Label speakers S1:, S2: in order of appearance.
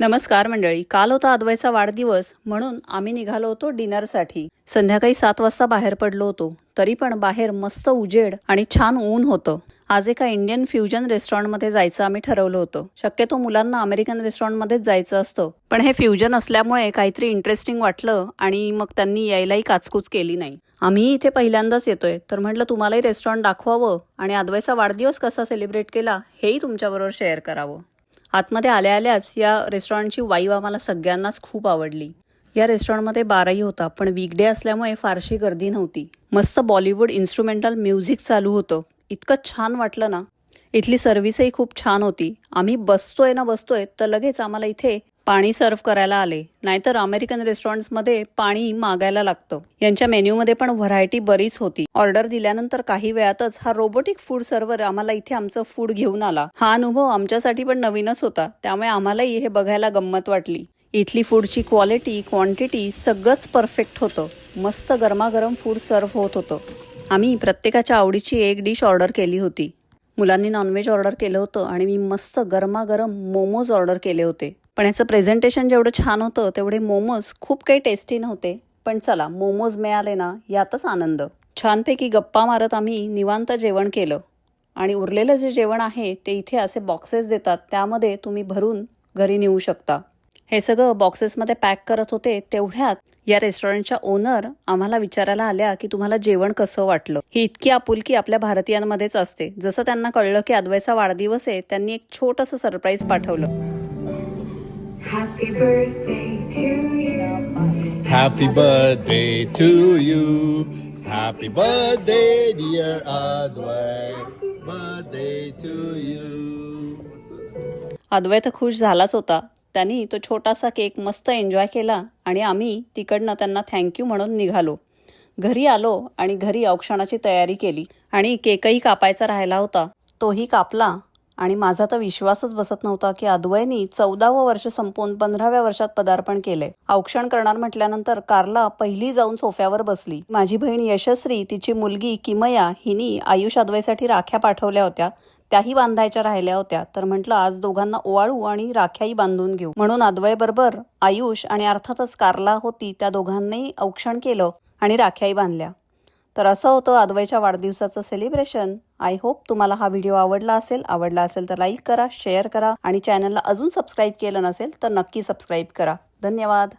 S1: नमस्कार मंडळी काल होता अद्वैचा वाढदिवस म्हणून आम्ही निघालो होतो डिनरसाठी संध्याकाळी सात वाजता बाहेर पडलो होतो तरी पण बाहेर मस्त उजेड आणि छान ऊन होतं. आज एका इंडियन फ्युजन रेस्टॉरंटमध्ये जायचं आम्ही ठरवलं होतं. शक्यतो मुलांना अमेरिकन रेस्टॉरंटमध्येच जायचं असतं पण हे फ्युजन असल्यामुळे काहीतरी इंटरेस्टिंग वाटलं आणि मग त्यांनी यायलाही काचकूच केली नाही. आम्ही इथे पहिल्यांदाच येतोय तर म्हटलं तुम्हालाही रेस्टॉरंट दाखवावं आणि अद्वैचा वाढदिवस कसा सेलिब्रेट केला हेही तुमच्याबरोबर शेअर करावं. आतमध्ये आल्या आल्याच या रेस्टॉरंटची वाईव आम्हाला सगळ्यांनाच खूप आवडली. या रेस्टॉरंटमध्ये बाराही होता पण वीकडे असल्यामुळे फारशी गर्दी नव्हती. मस्त बॉलिवूड इन्स्ट्रुमेंटल म्युझिक चालू होतं. इतकं छान वाटलं ना. इथली सर्व्हिसही खूप छान होती. आम्ही बसतोय ना बसतोय तर लगेच आम्हाला इथे पाणी सर्व करायला आले. नाहीतर अमेरिकन रेस्टॉरंट्समध्ये पाणी मागायला लागतं. यांच्या मेन्यूमध्ये पण व्हरायटी बरीच होती. ऑर्डर दिल्यानंतर काही वेळातच हा रोबोटिक फूड सर्व्हर आम्हाला इथे आमचं फूड घेऊन आला. हा अनुभव आमच्यासाठी पण नवीनच होता. त्यामुळे आम्हालाही हे बघायला गंमत वाटली. इथली फूडची क्वालिटी क्वांटिटी सगळंच परफेक्ट होतं. मस्त गरमागरम फूड सर्व होत होतं. आम्ही प्रत्येकाच्या आवडीची एक डिश ऑर्डर केली होती. मुलांनी नॉनव्हेज ऑर्डर केलं होतं आणि मी मस्त गरमागरम मोमोज ऑर्डर केले होते. पण याचं प्रेझेंटेशन जेवढं छान होतं तेवढे मोमोज खूप काही टेस्टी नव्हते. पण चला मोमोज मिळाले ना यातच आनंद. छानपैकी गप्पा मारत आम्ही निवांत जेवण केलं. आणि उरलेलं जे जेवण आहे ते इथे असे बॉक्सेस देतात त्यामध्ये तुम्ही भरून घरी नेऊ शकता. हे सगळं बॉक्सेसमध्ये पॅक करत होते तेवढ्यात या रेस्टॉरंटच्या ओनर आम्हाला विचारायला आल्या की तुम्हाला जेवण कसं वाटलं? ही इतकी आपुलकी आपल्या भारतीयांमध्येच असते. जसं त्यांना कळलं की अद्वैचा वाढदिवस आहे त्यांनी एक छोटंसं सरप्राईज पाठवलं.
S2: Happy birthday to you.
S3: Happy birthday to you. Happy birthday, dear Adwai. Birthday to you.
S1: अद्वैत खुश झालाच होता त्यांनी तो छोटासा केक मस्त एन्जॉय केला आणि आम्ही तिकडनं त्यांना थँक्यू म्हणून निघालो घरी आलो आणि घरी औक्षणाची तयारी केली आणि केकही कापायचा राहिला होता तोही कापला आणि माझा तर विश्वासच बसत नव्हता की अद्वयनी चौदावं वर्ष संपवून पंधराव्या वर्षात पदार्पण केलंय औक्षण करणार म्हटल्यानंतर कार्ला पहिली जाऊन सोफ्यावर बसली. माझी बहीण यशस्वी तिची मुलगी किमया हिनी आयुष अद्वयसाठी राख्या पाठवल्या होत्या. त्याही बांधायच्या राहिल्या होत्या. तर म्हटलं आज दोघांना ओवाळू आणि राख्याही बांधून घेऊ. म्हणून अद्वय बरोबर आयुष आणि अर्थातच कार्ला होती त्या दोघांनाही औक्षण केलं आणि राख्याही बांधल्या. तर असं होतं अद्वैच्या वाढदिवसाचं सेलिब्रेशन आय होप तुम्हाला हा व्हिडिओ आवडला असेल. आवडला असेल तर लाईक करा शेअर करा आणि चॅनलला अजून सबस्क्राईब केलं नसेल तर नक्की सबस्क्राईब करा. धन्यवाद.